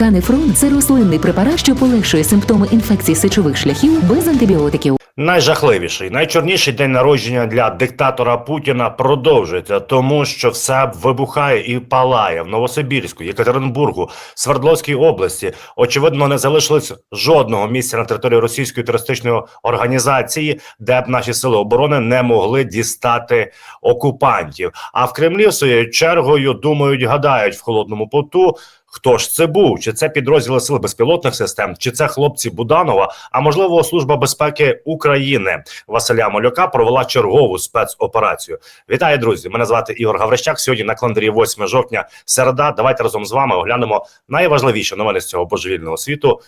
Канефрон це рослинний препарат, що полегшує симптоми інфекцій сечових шляхів без антибіотиків. Найжахливіший, найчорніший день народження для диктатора Путіна продовжується, тому що все вибухає і палає в Новосибірську, Єкатеринбургу, Свердловській області. Очевидно, не залишилось жодного місця на території російської терористичної організації, де б наші сили оборони не могли дістати окупантів. А в Кремлі своєю чергою думають, гадають в холодному поту. Хто ж це був? Чи це підрозділи сил безпілотних систем, чи це хлопці Буданова? А можливо, служба безпеки України Василя Малюка провела чергову спецоперацію. Вітаю, друзі! Мене звати Ігор Гаврищак. Сьогодні на календарі 8 жовтня. Середа. Давайте разом з вами оглянемо найважливіші новини з цього божевільного світу,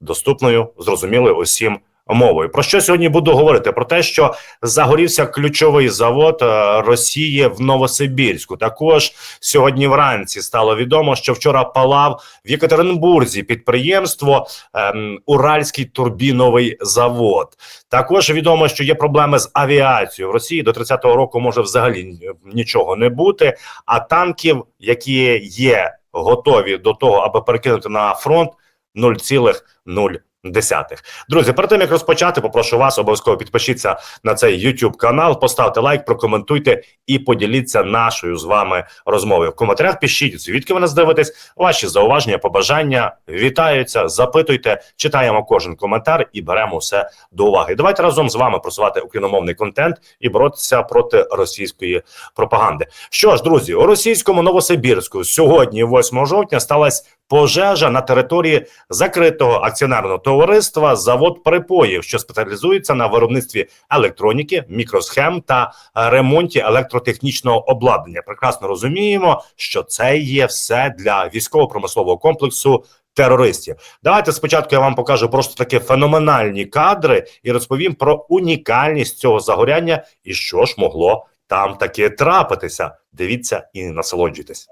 доступною, зрозумілою усім мовою. Про що сьогодні буду говорити? Про те, що загорівся ключовий завод е, Росії в Новосибірську. Також сьогодні вранці стало відомо, що вчора палав в Єкатеринбурзі підприємство ем, Уральський турбіновий завод. Також відомо, що є проблеми з авіацією в Росії до 30-го року може взагалі нічого не бути. А танків, які є готові до того, аби перекинути на фронт, 0,0. Десятих друзі, перед тим як розпочати, попрошу вас обов'язково підпишіться на цей YouTube канал, поставте лайк, прокоментуйте і поділіться нашою з вами розмовою. В коментарях пишіть, звідки ви нас дивитесь, ваші зауваження, побажання вітаються, запитуйте, читаємо кожен коментар і беремо все до уваги. Давайте разом з вами просувати україномовний контент і боротися проти російської пропаганди. Що ж, друзі, у російському Новосибірську сьогодні, 8 жовтня, сталася пожежа на території закритого акціонерного товариства завод припоїв, що спеціалізується на виробництві електроніки, мікросхем та ремонті електротехнічного обладнання. Прекрасно розуміємо, що це є все для військово-промислового комплексу. Терористів, давайте спочатку я вам покажу просто такі феноменальні кадри і розповім про унікальність цього загоряння і що ж могло там таке трапитися. Дивіться і насолоджуйтесь.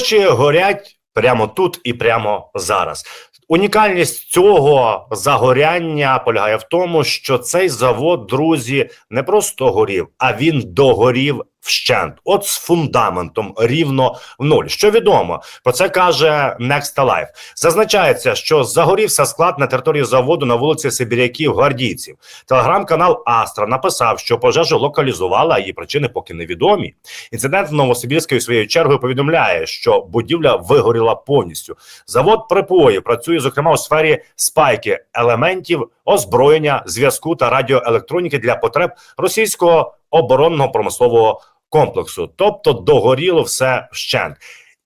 Гроші горять прямо тут і прямо зараз. Унікальність цього загоряння полягає в тому, що цей завод, друзі, не просто горів, а він догорів вщент. От з фундаментом рівно в нуль. Що відомо про це каже Next Alive. Зазначається, що загорівся склад на території заводу на вулиці Сибіряків Гвардійців. Телеграм-канал Астра написав, що пожежу локалізувала, її причини поки невідомі. Інцидент в Новосибірській своєю чергою повідомляє, що будівля вигоріла повністю. Завод припої працює зокрема у сфері спайки елементів, озброєння, зв'язку та радіоелектроніки для потреб російського оборонного промислового комплексу. Тобто догоріло все вщент.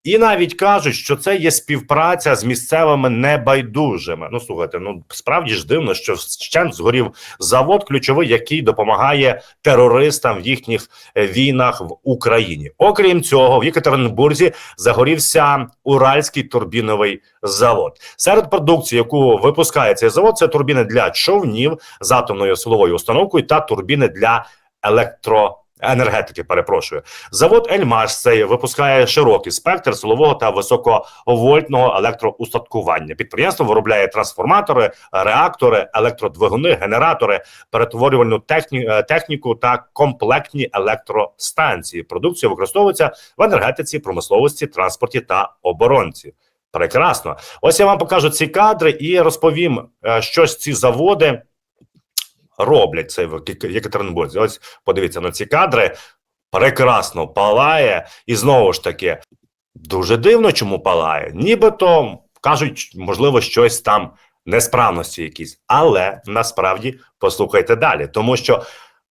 І навіть кажуть, що це є співпраця з місцевими небайдужими. Ну слухайте, ну справді ж дивно, що вщент згорів завод ключовий, який допомагає терористам в їхніх е, війнах в Україні. Окрім цього, в Єкатеринбурзі загорівся Уральський турбіновий завод. Серед продукції, яку випускає цей завод, це турбіни для човнів з атомною силовою установкою та турбіни для електро. Енергетики, перепрошую, завод Ельмаш цей випускає широкий спектр силового та високовольтного електроустаткування. Підприємство виробляє трансформатори, реактори, електродвигуни, генератори, перетворювальну техні, е, техніку та комплектні електростанції. Продукція використовується в енергетиці, промисловості, транспорті та оборонці. Прекрасно. Ось я вам покажу ці кадри і розповім, е, що ці заводи роблять це в Єк- Єкатеринбурзі. Ось подивіться на ці кадри. Прекрасно палає, і знову ж таки дуже дивно, чому палає. Нібито кажуть, можливо, щось там несправності якісь, але насправді послухайте далі, тому що.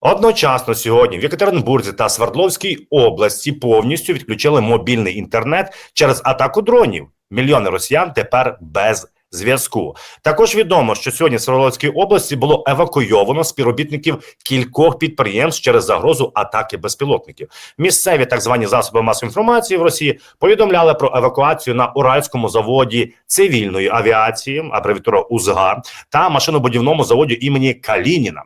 Одночасно сьогодні в Єкатеринбурзі та Свердловській області повністю відключили мобільний інтернет через атаку дронів. Мільйони росіян тепер без зв'язку. Також відомо, що сьогодні в Свердловській області було евакуйовано співробітників кількох підприємств через загрозу атаки безпілотників. Місцеві так звані засоби масової інформації в Росії повідомляли про евакуацію на Уральському заводі цивільної авіації, абревіатура УЗГА та машинобудівному заводі імені Калініна.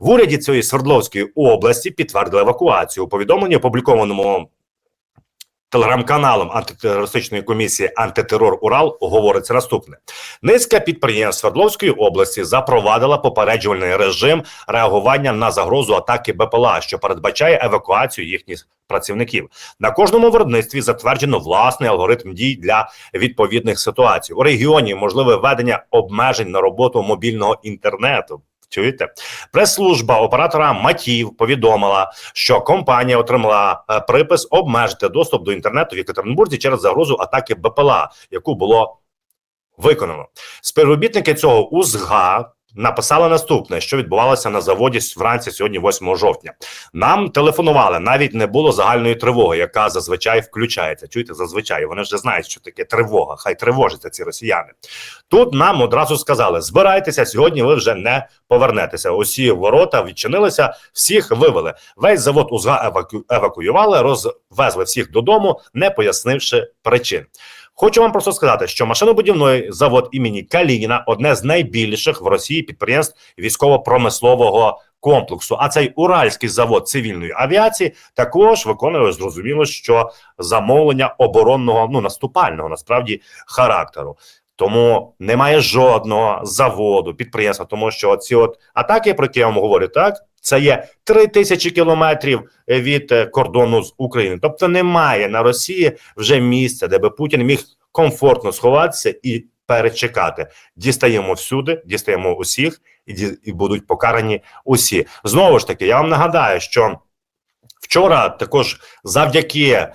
В уряді цієї Свердловської області підтвердили евакуацію. У повідомленні, опублікованому телеграм-каналом антитерористичної комісії антитерор Урал говориться наступне: низка підприємств Свердловської області запровадила попереджувальний режим реагування на загрозу атаки БПЛА, що передбачає евакуацію їхніх працівників. На кожному виробництві затверджено власний алгоритм дій для відповідних ситуацій. У регіоні можливе введення обмежень на роботу мобільного інтернету. Чуєте, прес-служба оператора Матів повідомила, що компанія отримала е, припис обмежити доступ до інтернету в Екатеринбурзі через загрозу атаки БПЛА, яку було виконано. Співробітники цього УЗГА написали наступне, що відбувалося на заводі вранці сьогодні, 8 жовтня. Нам телефонували, навіть не було загальної тривоги, яка зазвичай включається. Чуєте, зазвичай вони вже знають, що таке тривога. Хай тривожаться ці росіяни. Тут нам одразу сказали: збирайтеся сьогодні. Ви вже не повернетеся. Усі ворота відчинилися, всіх вивели. Весь завод УЗГА еваку... евакуювали, розвезли всіх додому, не пояснивши причин. Хочу вам просто сказати, що машинобудівний завод імені Калініна одне з найбільших в Росії підприємств військово-промислового комплексу. А цей Уральський завод цивільної авіації також виконує зрозуміло, що замовлення оборонного ну наступального насправді характеру. Тому немає жодного заводу, підприємства, тому що ці от атаки, про які я вам говорю, так це є три тисячі кілометрів від е, кордону з України. Тобто немає на Росії вже місця, де би Путін міг комфортно сховатися і перечекати. Дістаємо всюди, дістаємо усіх, і будуть покарані усі. Знову ж таки, я вам нагадаю, що. Вчора також завдяки е,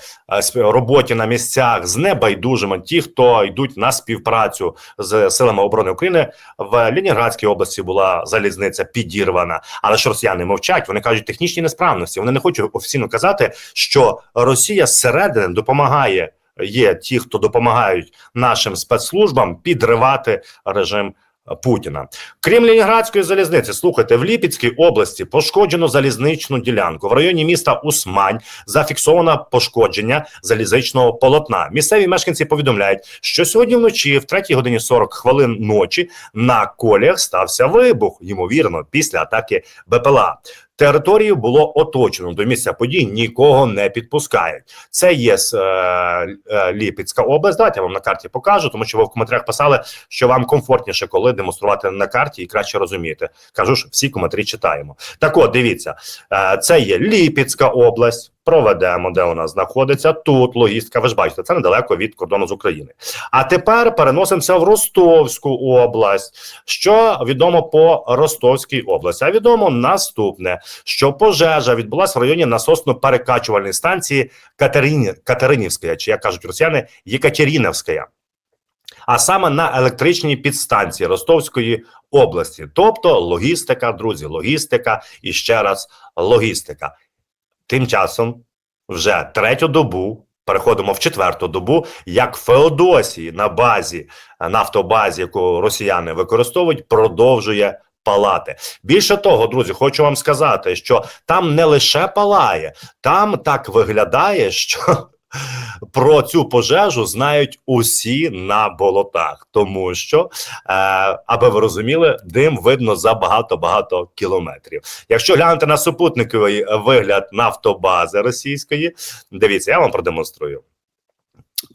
роботі на місцях з небайдужими, ті, хто йдуть на співпрацю з силами оборони України, в Ленінградській області була залізниця підірвана. Але ж росіяни мовчать. Вони кажуть технічні несправності. Вони не хочуть офіційно казати, що Росія зсередини допомагає. Є ті, хто допомагають нашим спецслужбам підривати режим Путіна. Крім Ленінградської залізниці, слухайте, в Ліпецькій області пошкоджено залізничну ділянку. В районі міста Усмань зафіксовано пошкодження залізничного полотна. Місцеві мешканці повідомляють, що сьогодні вночі, в 3 годині 40 хвилин ночі, на коліях стався вибух, ймовірно, після атаки БПЛА. Територію було оточено до місця подій, нікого не підпускають. Це є е, е, Ліпецька область. Давайте я вам на карті покажу, тому що ви в коментарях писали, що вам комфортніше, коли демонструвати на карті і краще розумієте. Кажу ж, всі коментарі читаємо. Так от, дивіться, е, це є Ліпецька область. Проведемо, де вона знаходиться. Тут логістика. Ви ж бачите, це недалеко від кордону з України. А тепер переносимося в Ростовську область. Що відомо по Ростовській області? А відомо наступне, що пожежа відбулася в районі насосно-перекачувальної станції Катерині, Катеринівська, чи як кажуть росіяни, Єкатеринівська. А саме на електричній підстанції Ростовської області, тобто логістика, друзі, логістика і ще раз логістика. Тим часом вже третю добу переходимо в четверту добу, як Феодосії на базі нафтобазі, яку росіяни використовують, продовжує палати. Більше того, друзі, хочу вам сказати, що там не лише палає, там так виглядає, що. Про цю пожежу знають усі на болотах, тому що, е, аби ви розуміли, дим видно за багато-багато кілометрів. Якщо глянути на супутниковий вигляд нафтобази російської, дивіться, я вам продемонструю.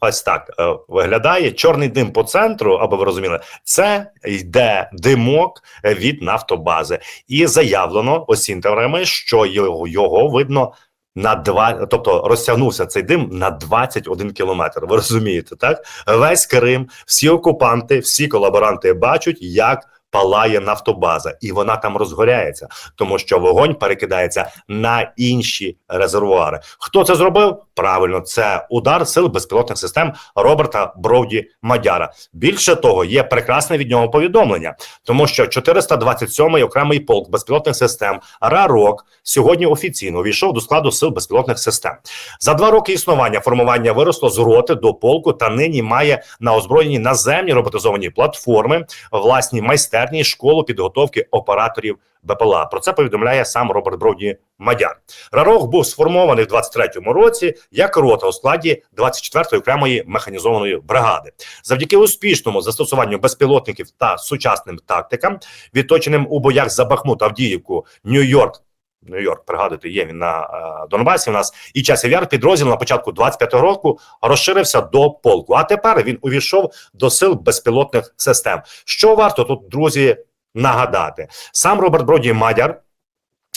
Ось так е, виглядає чорний дим по центру, аби ви розуміли, це йде димок від нафтобази, і заявлено осінтерами, що його, його видно на два, тобто розтягнувся цей дим на 21 кілометр. Ви розумієте, так? Весь Крим, всі окупанти, всі колаборанти бачать, як палає нафтобаза, і вона там розгоряється, тому що вогонь перекидається на інші резервуари. Хто це зробив? Правильно, це удар сил безпілотних систем Роберта Броуді Мадяра. Більше того, є прекрасне від нього повідомлення, тому що 427-й окремий полк безпілотних систем РАРОК сьогодні офіційно увійшов до складу сил безпілотних систем. За два роки існування формування виросло з роти до полку та нині має на озброєнні наземні роботизовані платформи, власні майстерні майстерні, школу підготовки операторів БПЛА. Про це повідомляє сам Роберт Броді Мадяр. Рарох був сформований в 23-му році як рота у складі 24-ї окремої механізованої бригади. Завдяки успішному застосуванню безпілотників та сучасним тактикам, відточеним у боях за Бахмут, Авдіївку, Нью-Йорк. Нью-Йорк, пригадуйте, є він на е, Донбасі. У нас і часів підрозділ на початку 25-го року розширився до полку. А тепер він увійшов до сил безпілотних систем. Що варто тут, друзі, нагадати? Сам Роберт Броді Мадяр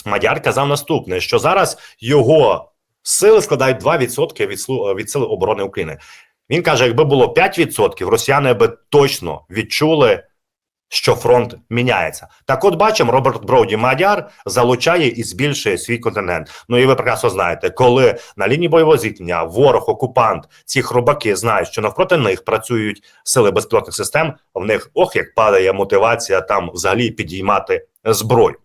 Мадяр казав наступне: що зараз його сили складають 2% від, слу- від сили оборони України. Він каже: якби було 5%, росіяни би точно відчули, що фронт міняється. Так, от бачимо, Роберт Броуді Мадяр залучає і збільшує свій континент. Ну і ви прекрасно знаєте, коли на лінії бойового зіткнення ворог, окупант, ці хробаки знають, що навпроти них працюють сили безпілотних систем. В них ох, як падає мотивація там взагалі підіймати зброю.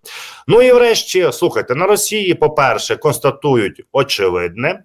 Ну і врешті, слухайте, на Росії, по-перше, констатують очевидне.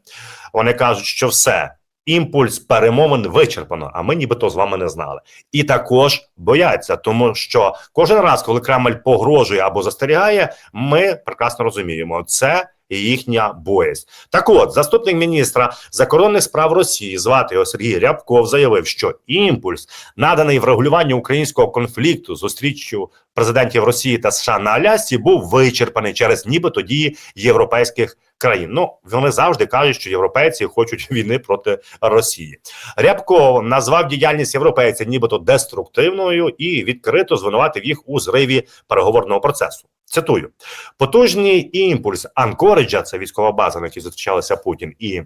Вони кажуть, що все. Імпульс перемовин вичерпано, а ми нібито з вами не знали. І також бояться, тому що кожен раз, коли Кремль погрожує або застерігає, ми прекрасно розуміємо, це їхня боязнь. Так от, заступник міністра закордонних справ Росії, звати його Сергій Рябков, заявив, що імпульс, наданий в регулюванні українського конфлікту зустріччю президентів Росії та США на Алясці, був вичерпаний через нібито дії європейських країн. Ну вони завжди кажуть, що європейці хочуть війни проти Росії. Рябко назвав діяльність європейців нібито деструктивною і відкрито звинуватив їх у зриві переговорного процесу. Цитую: потужний імпульс Анкориджа, це військова база, на якій зустрічалися Путін і.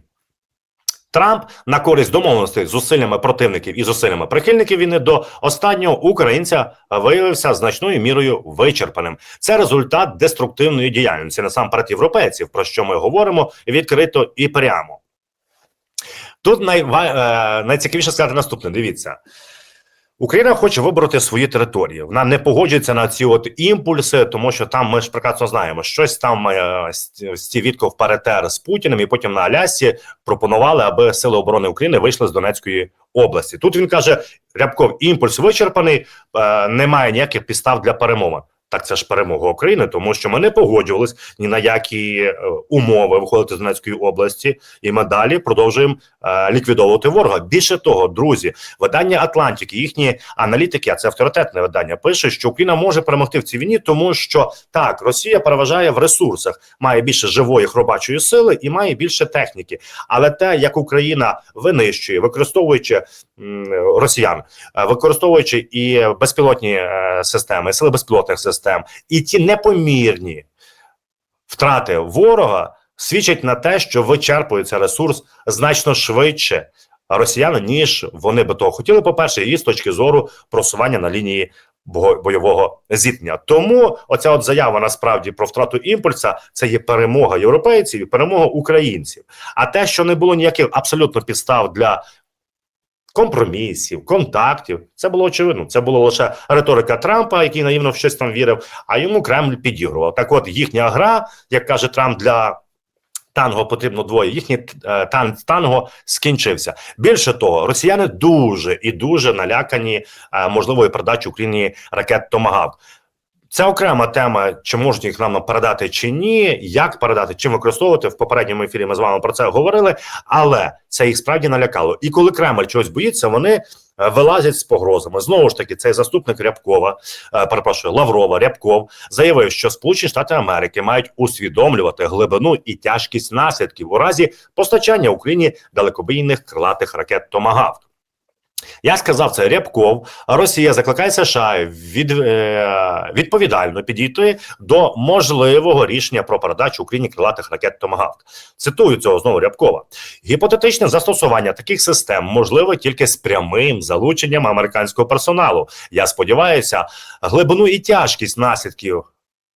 Трамп на користь домовленостей з зусиллями противників і зусиллями прихильників війни до останнього українця виявився значною мірою вичерпаним. Це результат деструктивної діяльності насамперед європейців, про що ми говоримо відкрито і прямо. Тут най... е, найцікавіше сказати наступне: дивіться. Україна хоче вибороти свої території. Вона не погоджується на ці от імпульси, тому що там ми ж прекрасно знаємо, щось там е, Стів Вітков перетер з Путіним, і потім на Алясі пропонували, аби сили оборони України вийшли з Донецької області. Тут він каже: Рябков, імпульс вичерпаний, е, немає ніяких підстав для перемовин. Так це ж перемога України, тому що ми не погоджувались ні на які е, умови виходити з Донецької області, і ми далі продовжуємо е, ліквідовувати ворога. Більше того, друзі, видання Атлантики, їхні аналітики, а це авторитетне видання, пише, що Україна може перемогти в цій війні, тому що так Росія переважає в ресурсах, має більше живої хробачої сили і має більше техніки. Але те, як Україна винищує, використовуючи росіян, е, використовуючи і безпілотні е, системи, сили безпілотних систем, і ті непомірні втрати ворога свідчать на те, що вичерпується ресурс значно швидше росіяни, ніж вони би того хотіли. По перше, і з точки зору просування на лінії бойового зіткнення. Тому оця от заява насправді про втрату імпульса це є перемога європейців і перемога українців. А те, що не було ніяких абсолютно підстав для компромісів, контактів, це було очевидно. Це було лише риторика Трампа, який наївно в щось там вірив, а йому Кремль підігрував. Так, от їхня гра, як каже Трамп, для танго потрібно двоє. Їхній е, тан танго скінчився. Більше того, росіяни дуже і дуже налякані е, можливою передачі Україні ракет Томагавк. Це окрема тема, чи можуть їх нам передати чи ні, як передати, чим використовувати в попередньому ефірі. Ми з вами про це говорили, але це їх справді налякало. І коли Кремль чогось боїться, вони е, вилазять з погрозами. Знову ж таки, цей заступник Рябкова, е, перепрошую, Лаврова Рябков заявив, що Сполучені Штати Америки мають усвідомлювати глибину і тяжкість наслідків у разі постачання Україні далекобійних крилатих ракет Томагавк. Я сказав це Рябков. Росія закликає США від, е, відповідально підійти до можливого рішення про передачу Україні крилатих ракет Томагавк. Цитую цього знову Рябкова. Гіпотетичне застосування таких систем можливе тільки з прямим залученням американського персоналу. Я сподіваюся, глибину і тяжкість наслідків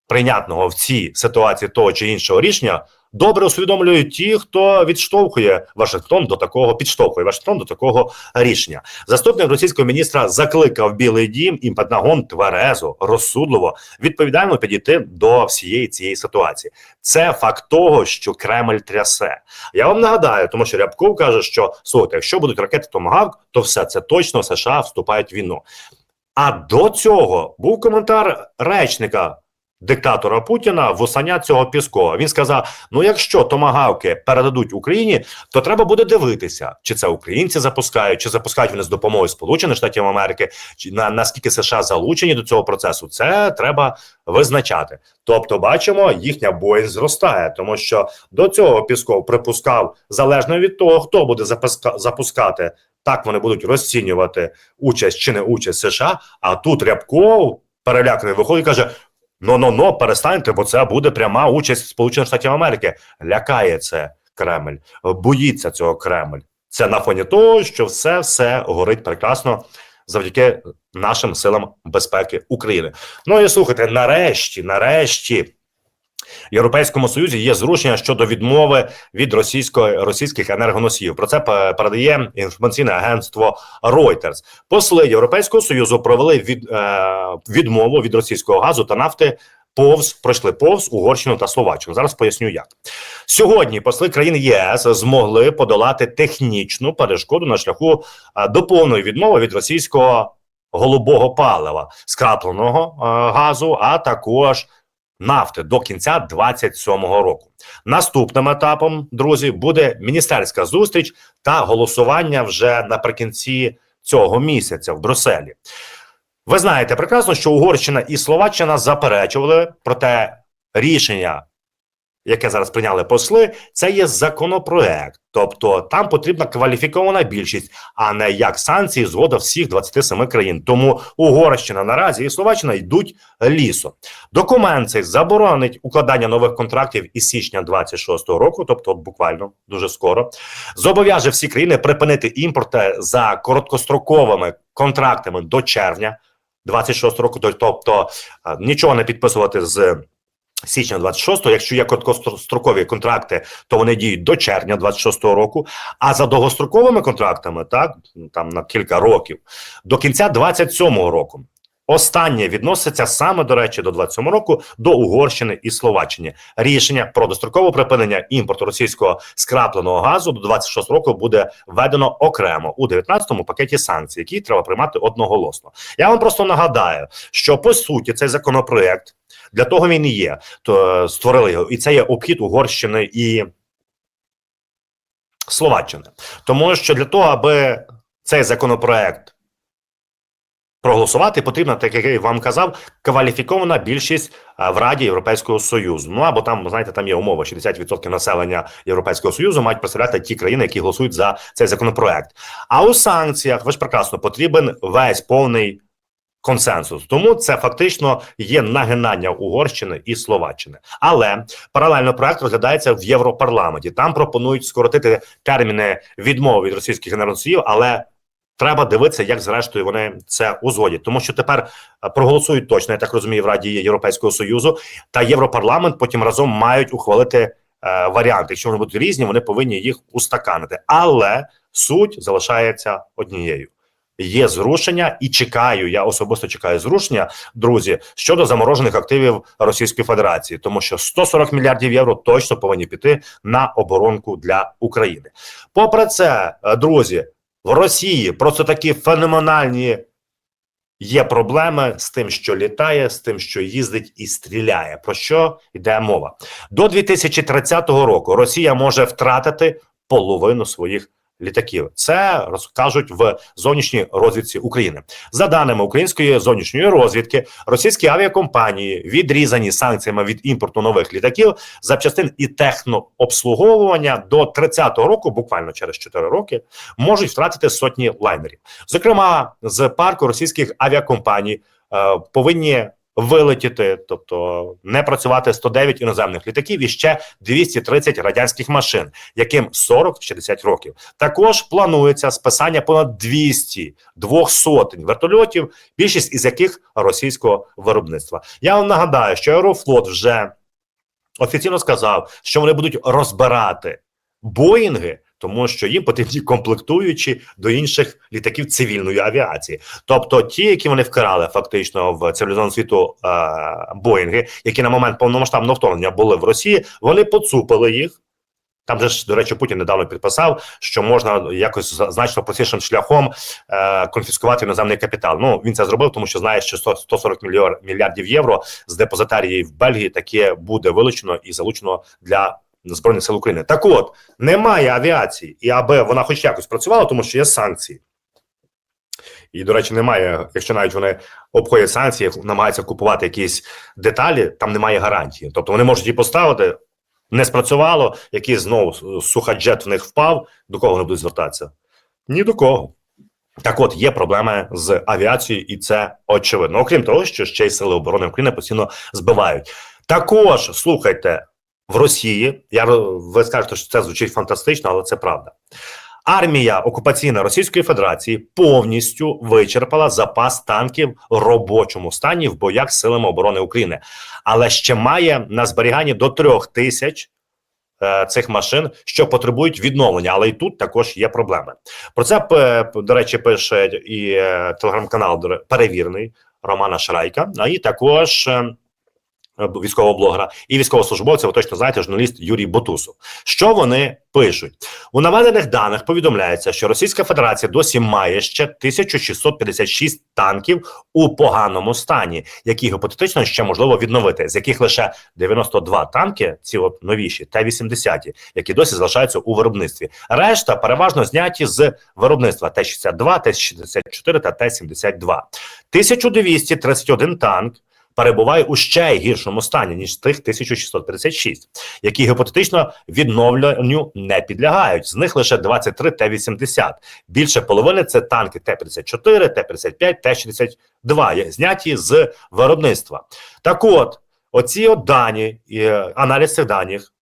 прийнятного в цій ситуації того чи іншого рішення добре усвідомлюють ті, хто відштовхує Вашингтон до такого, підштовхує Вашингтон до такого рішення. Заступник російського міністра закликав Білий Дім і Пентагон тверезо, розсудливо, відповідально підійти до всієї цієї ситуації. Це факт того, що Кремль трясе. Я вам нагадаю, тому що Рябков каже, що слухайте, якщо будуть ракети Томагавк, то все це точно США вступають в війну. А до цього був коментар речника диктатора Путіна Вусаня цього Піскова. Він сказав: ну, якщо томагавки передадуть Україні, то треба буде дивитися, чи це українці запускають, чи запускають вони з допомогою Сполучених Штатів Америки, чи на наскільки США залучені до цього процесу. Це треба визначати. Тобто, бачимо, їхня боязнь зростає, тому що до цього Пісков припускав залежно від того, хто буде запуска- запускати. Так вони будуть розцінювати участь чи не участь США. А тут Рябков переляканий виходить і каже: Ну ну ну перестаньте, бо це буде пряма участь Сполучених Штатів Америки. Лякає це Кремль, боїться цього Кремль. Це на фоні того, що все все горить прекрасно завдяки нашим силам безпеки України. Ну і слухайте, нарешті, нарешті. Європейському Союзі є зрушення щодо відмови від російської російських енергоносіїв. Про це передає інформаційне агентство Reuters. Посли Європейського союзу провели від, е, відмову від російського газу та нафти. Повз пройшли повз Угорщину та Словаччину. Зараз поясню, як сьогодні посли країн ЄС змогли подолати технічну перешкоду на шляху е, до повної відмови від російського голубого палива, скрапленого е, газу, а також нафти до кінця 27-го року. Наступним етапом, друзі, буде міністерська зустріч та голосування вже наприкінці цього місяця в Брюсселі. Ви знаєте прекрасно, що Угорщина і Словаччина заперечували проте рішення, яке зараз прийняли посли, це є законопроект. Тобто там потрібна кваліфікована більшість, а не як санкції згода всіх 27 країн. Тому Угорщина наразі і Словаччина йдуть лісом. Документ цей заборонить укладання нових контрактів із січня 26-го року, тобто буквально дуже скоро, зобов'яже всі країни припинити імпорти за короткостроковими контрактами до червня 26-го року. Тобто а, нічого не підписувати з. Січня 26-го, якщо є короткострокові контракти, то вони діють до червня 26-го року. А за довгостроковими контрактами, так там на кілька років, до кінця 27-го року. Останнє відноситься саме до речі до 27 року до Угорщини і Словаччини. Рішення про дострокове припинення імпорту російського скрапленого газу до 26 року буде введено окремо у 19-му пакеті санкцій, які треба приймати одноголосно. Я вам просто нагадаю, що по суті цей законопроект для того він і є. То е, створили його, і це є обхід Угорщини і Словаччини. Тому що для того, аби цей законопроект проголосувати, потрібна, так як я вам казав, кваліфікована більшість в Раді Європейського Союзу. Ну або там, знаєте, там є умова: 60% населення Європейського Союзу мають представляти ті країни, які голосують за цей законопроект. А у санкціях ви ж прекрасно потрібен весь повний. Консенсус, тому це фактично є нагинання Угорщини і Словаччини. Але паралельно проект розглядається в Європарламенті. Там пропонують скоротити терміни відмови від російських енергоносіїв, але треба дивитися, як зрештою вони це узгодять. Тому що тепер е, проголосують точно, я так розумію, в Раді Європейського союзу та Європарламент потім разом мають ухвалити е, варіанти. Якщо вони будуть різні, вони повинні їх устаканити. Але суть залишається однією. Є зрушення, і чекаю. Я особисто чекаю зрушення, друзі, щодо заморожених активів Російської Федерації, тому що 140 мільярдів євро точно повинні піти на оборонку для України. Попри це, е, друзі, в Росії просто такі феноменальні є проблеми з тим, що літає, з тим, що їздить і стріляє. Про що йде мова? До 2030 року Росія може втратити половину своїх літаків. Це розкажуть в зовнішній розвідці України. За даними української зовнішньої розвідки, російські авіакомпанії відрізані санкціями від імпорту нових літаків, запчастин і технообслуговування до 30-го року, буквально через 4 роки, можуть втратити сотні лайнерів. Зокрема, з парку російських авіакомпаній е, повинні вилетіти, тобто не працювати 109 іноземних літаків і ще 230 радянських машин, яким 40-60 років. Також планується списання понад 200 двох сотень вертольотів, більшість із яких російського виробництва. Я вам нагадаю, що Аерофлот вже офіційно сказав, що вони будуть розбирати Боїнги. Тому що їм потрібні комплектуючі до інших літаків цивільної авіації, тобто ті, які вони вкрали фактично в цивілізованому світу е, Боїнги, які на момент повномасштабного вторгнення були в Росії, вони поцупили їх Там же ж, до речі, Путін недавно підписав, що можна якось значно простішим шляхом е, конфіскувати іноземний капітал. Ну він це зробив, тому що знає, що 100, 140 мільйор, мільярдів євро з депозитарії в Бельгії таке буде вилучено і залучено для збройних сил України. Так от немає авіації, і аби вона хоч якось працювала, тому що є санкції. І, до речі, немає, якщо навіть вони обходять санкції, намагаються купувати якісь деталі, там немає гарантії. Тобто вони можуть її поставити, не спрацювало, якийсь знову сухаджет в них впав, до кого вони будуть звертатися? Ні до кого. Так от є проблеми з авіацією, і це очевидно. Окрім того, що ще й сили оборони України постійно збивають. Також слухайте в Росії. Я ви скажете, що це звучить фантастично, але це правда. Армія окупаційна Російської Федерації повністю вичерпала запас танків в робочому стані в боях з силами оборони України, але ще має на зберіганні до трьох тисяч е, цих машин, що потребують відновлення. Але і тут також є проблеми. Про це до речі пише і е, телеграм-канал перевірений Романа Шрайка, а і також. Е, Військового блогера і військовослужбовця, ви точно знаєте, журналіст Юрій Бутусов. Що вони пишуть у наведених даних? Повідомляється, що Російська Федерація досі має ще 1656 танків у поганому стані, які гіпотетично ще можливо відновити, з яких лише 92 танки, ці от новіші Т-80, які досі залишаються у виробництві. Решта переважно зняті з виробництва Т-62, Т-64 та Т-72. 1231 танк перебуває у ще гіршому стані ніж тих 1656, які гіпотетично відновленню не підлягають. З них лише 23 Т-80. Більше половини це танки Т-54, Т-55, Т-62, є- зняті з виробництва. Так от, оці от дані, аналіз цих даних.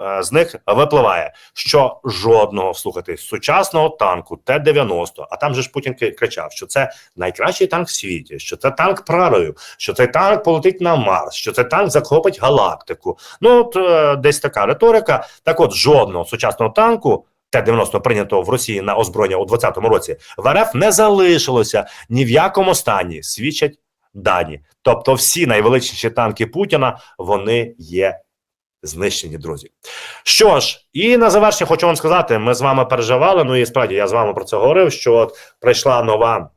Е, З них випливає, що жодного слухайте сучасного танку Т-90, а там же ж Путін кричав, що це найкращий танк в світі, що це танк прорив, що цей танк полетить на Марс, що цей танк захопить галактику. Ну от е, десь така риторика. Так, от жодного сучасного танку. Т-90 прийнятого в Росії на озброєння у 2020 році в РФ не залишилося ні в якому стані, свідчать дані. Тобто, всі найвеличніші танки Путіна вони є знищені, друзі. Що ж, і на завершення хочу вам сказати: ми з вами переживали. Ну і справді я з вами про це говорив. Що от прийшла нова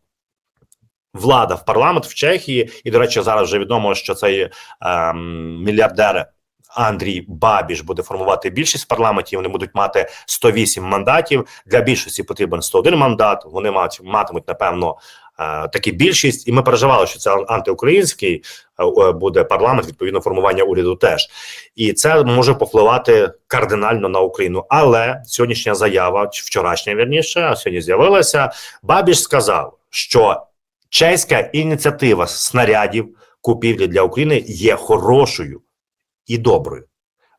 влада в парламент в Чехії, і до речі, зараз вже відомо, що цей ем, мільярдер. Андрій Бабіш буде формувати більшість в парламенті. Вони будуть мати 108 мандатів. Для більшості потрібен 101 мандат. Вони мають матимуть напевно такі більшість, і ми переживали, що це антиукраїнський е, буде парламент. Відповідно, формування уряду теж, і це може повпливати кардинально на Україну. Але сьогоднішня заява, вчорашня вірніше, сьогодні з'явилася. Бабіш сказав, що чеська ініціатива снарядів купівлі для України є хорошою і доброю.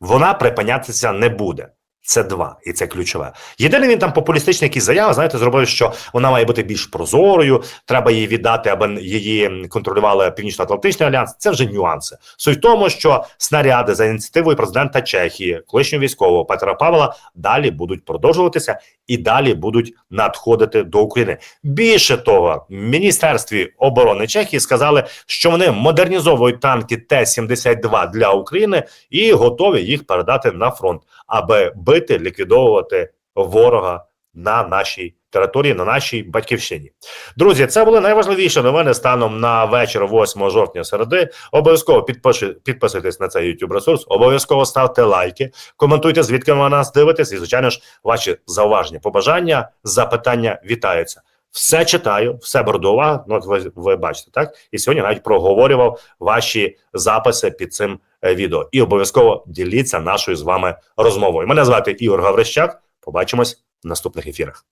Вона припинятися не буде. Це два, і це ключове. Єдине, він там популістичні якісь заяви, знаєте, зробив, що вона має бути більш прозорою, треба її віддати, аби її контролювали Північно-Атлантичний альянс. Це вже нюанси. Суть в тому, що снаряди за ініціативою президента Чехії, колишнього військового Петра Павла, далі будуть продовжуватися і далі будуть надходити до України. Більше того, в міністерстві оборони Чехії сказали, що вони модернізовують танки Т-72 для України і готові їх передати на фронт, аби бити, ліквідовувати ворога на нашій території, на нашій батьківщині. Друзі, це були найважливіші новини станом на вечір 8 жовтня середи. Обов'язково підписуйтесь на цей YouTube ресурс, обов'язково ставте лайки, коментуйте, звідки ви нас дивитесь, і звичайно ж, ваші зауваження, побажання, запитання вітаються. Все читаю, все бордова. до. Ну, ви, ви бачите, так? І сьогодні навіть проговорював ваші записи під цим е, відео. І обов'язково діліться нашою з вами розмовою. Мене звати Ігор Гаврищак. Побачимось в наступних ефірах.